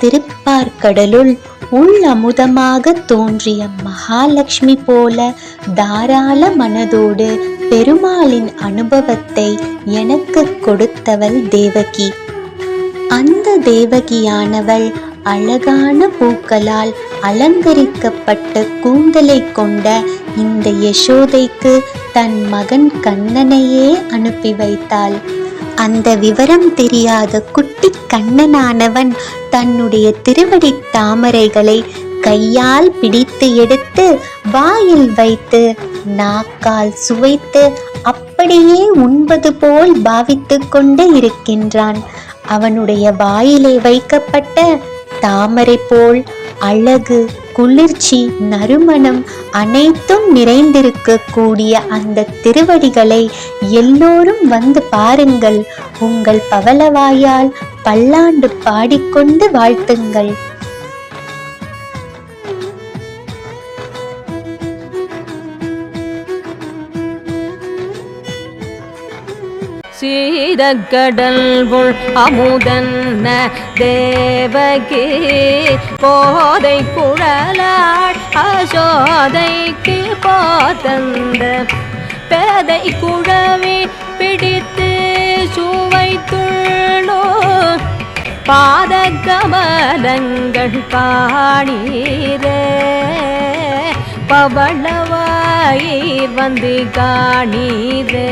திருப்பார்க்கடலுள் உள் அமுதமாக தோன்றிய மகாலட்சுமி போல தாராள மனதோடு பெருமாளின் அனுபவத்தை எனக்கு கொடுத்தவள் தேவகி. அந்த தேவகியானவள் அழகான பூக்களால் அலங்கரிக்கப்பட்ட கூந்தலை கொண்ட இந்த யசோதைக்கு தன் மகன் கண்ணனையே அனுப்பி வைத்தாள். அந்த விவரம் தெரியாத குட்டி கண்ணனானவன் தன்னுடைய திருவடி தாமரைகளை கையால் பிடித்து எடுத்து வாயில் வைத்து நாக்கால் சுவைத்து அப்படியே உண்பது போல் பாவித்து கொண்டு இருக்கின்றான். அவனுடைய வாயிலே வைக்கப்பட்ட தாமரை போல் அழகு குளிர்ச்சி நறுமணம் அனைத்தும் நிறைந்திருக்கக்கூடிய அந்த திருவடிகளை எல்லோரும் வந்து பாருங்கள். உங்கள் பவளவாயால் பல்லாண்டு பாடிக்கொண்டு வாழ்த்துங்கள். சீதக்கடல் உள் அமுதன்ன தேவகி போதை குழலாள் அசோதைக்கு போதந்த பேதை குழவி பிடித்து பாத கமலங்கள் காணீரே பவளவாயி வந்து காணீரே.